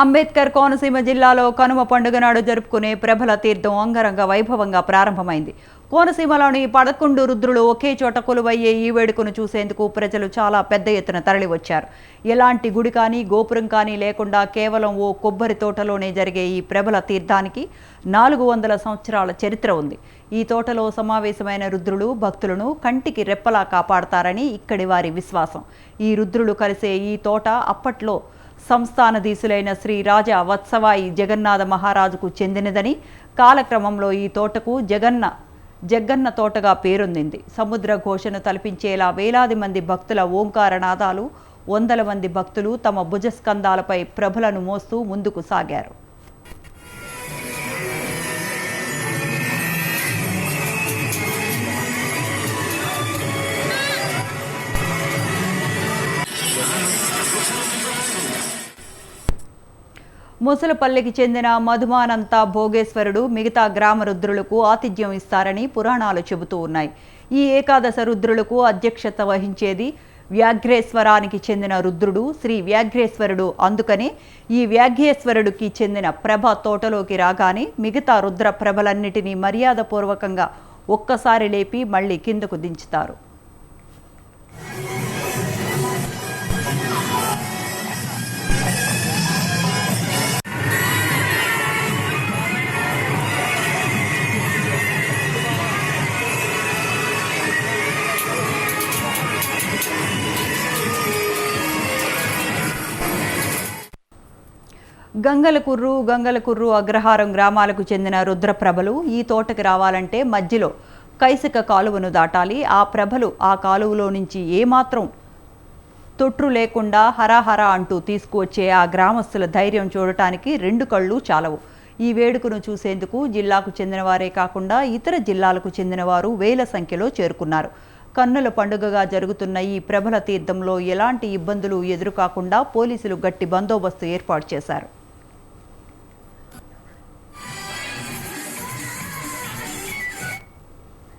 అంబేద్కర్ కోనసీమ జిల్లాలో కనుమ పండుగ నాడు జరుపుకునే ప్రభల తీర్థం అంగరంగ వైభవంగా ప్రారంభమైంది. కోనసీమలోని పదకొండు రుద్రులు ఒకే చోట కొలువయ్యే ఈ వేడుకను చూసేందుకు ప్రజలు చాలా పెద్ద ఎత్తున తరలివచ్చారు. ఎలాంటి గుడి కానీ గోపురం కానీ లేకుండా కేవలం ఓ కొబ్బరి తోటలోనే జరిగే ఈ ప్రభల తీర్థానికి నాలుగు వందల సంవత్సరాల చరిత్ర ఉంది. ఈ తోటలో సమావేశమైన రుద్రులు భక్తులను కంటికి రెప్పలా కాపాడతారని ఇక్కడి వారి విశ్వాసం. ఈ రుద్రులు కలిసే ఈ తోట అప్పట్లో సంస్థానధీశులైన శ్రీ రాజా వత్సవాయి జగన్నాథ మహారాజుకు చెందినదని కాలక్రమంలో ఈ తోటకు జగన్న జగ్గన్న తోటగా పేరొందింది. సముద్ర ఘోషను తలపించేలా వేలాది మంది భక్తుల ఓంకారనాదాలు వందల మంది భక్తులు తమ భుజస్కంధాలపై ప్రభలను మోస్తూ ముందుకు సాగారు. ముసలపల్లికి చెందిన మధుమానంత భోగేశ్వరుడు మిగతా గ్రామ రుద్రులకు ఆతిథ్యం ఇస్తారని పురాణాలు చెబుతూ ఉన్నాయి. ఈ ఏకాదశ రుద్రులకు అధ్యక్షత వహించేది వ్యాఘ్రేశ్వరానికి చెందిన రుద్రుడు శ్రీ వ్యాఘ్రేశ్వరుడు. అందుకనే ఈ వ్యాఘ్రేశ్వరుడికి చెందిన ప్రభ తోటలోకి రాగానే మిగతా రుద్ర ప్రభలన్నిటినీ మర్యాదపూర్వకంగా ఒక్కసారి లేపి మళ్ళీ కిందకు దించుతారు. గంగలకుర్రు గంగలకుర్రు అగ్రహారం గ్రామాలకు చెందిన రుద్రప్రభలు ఈ తోటకి రావాలంటే మధ్యలో కైసిక కాలువను దాటాలి. ఆ ప్రభలు ఆ కాలువలో నుంచి ఏమాత్రం తొట్రు లేకుండా హరాహరా అంటూ తీసుకువచ్చే ఆ గ్రామస్తుల ధైర్యం చూడటానికి రెండు కళ్ళు చాలవు. ఈ వేడుకను చూసేందుకు జిల్లాకు చెందినవారే కాకుండా ఇతర జిల్లాలకు చెందినవారు వేల సంఖ్యలో చేరుకున్నారు. కన్నుల పండుగగా జరుగుతున్న ఈ ప్రభల తీర్థంలో ఎలాంటి ఇబ్బందులు ఎదురుకాకుండా పోలీసులు గట్టి బందోబస్తు ఏర్పాటు చేశారు.